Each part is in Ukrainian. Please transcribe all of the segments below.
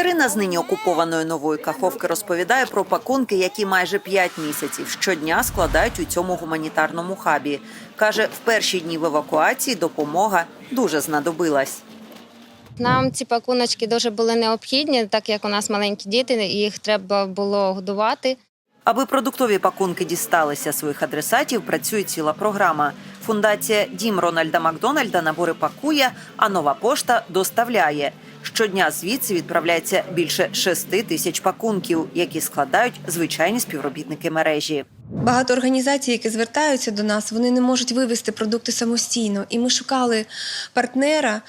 Катерина з нині окупованої нової каховки розповідає про пакунки, які майже п'ять місяців щодня складають у цьому гуманітарному хабі. каже, в перші дні в евакуації допомога дуже знадобилась. Нам ці пакуночки дуже були необхідні, так як у нас маленькі діти, і їх треба було годувати. Аби продуктові пакунки дісталися своїх адресатів, працює ціла програма. Фундація Дім Рональда Макдональда набори пакує, а нова пошта доставляє. Щодня звідси відправляється більше шести тисяч пакунків, які складають звичайні співробітники мережі. Багато організацій, які звертаються до нас, вони не можуть вивезти продукти самостійно. І ми шукали партнера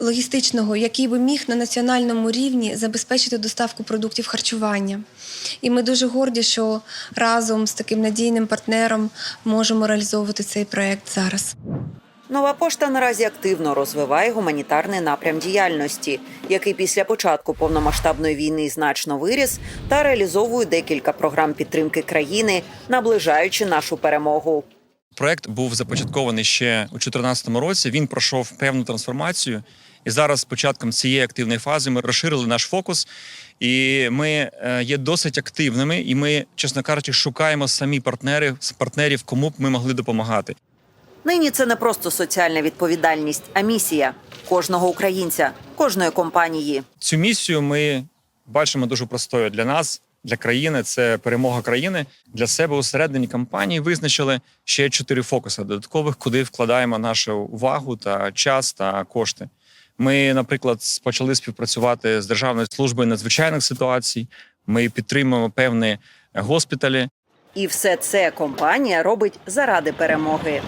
логістичного, який би міг на національному рівні забезпечити доставку продуктів харчування. І ми дуже горді, що разом з таким надійним партнером можемо реалізовувати цей проект зараз. Нова пошта наразі активно розвиває гуманітарний напрям діяльності, який після початку повномасштабної війни значно виріс, та реалізовує декілька програм підтримки країни, наближаючи нашу перемогу. Проект був започаткований ще у 2014 році. Він пройшов певну трансформацію. І зараз, з початком цієї активної фази, ми розширили наш фокус, і ми е, є досить активними. І ми, чесно кажучи, шукаємо самі партнери партнерів, кому б ми могли допомагати. Нині це не просто соціальна відповідальність, а місія кожного українця, кожної компанії. Цю місію ми бачимо дуже простою для нас, для країни. Це перемога країни. Для себе усередині кампанії визначили ще чотири фокуси додаткових, куди вкладаємо нашу увагу та час та кошти. Ми, наприклад, почали співпрацювати з Державною службою надзвичайних ситуацій. Ми підтримуємо певні госпіталі. І все це компанія робить заради перемоги.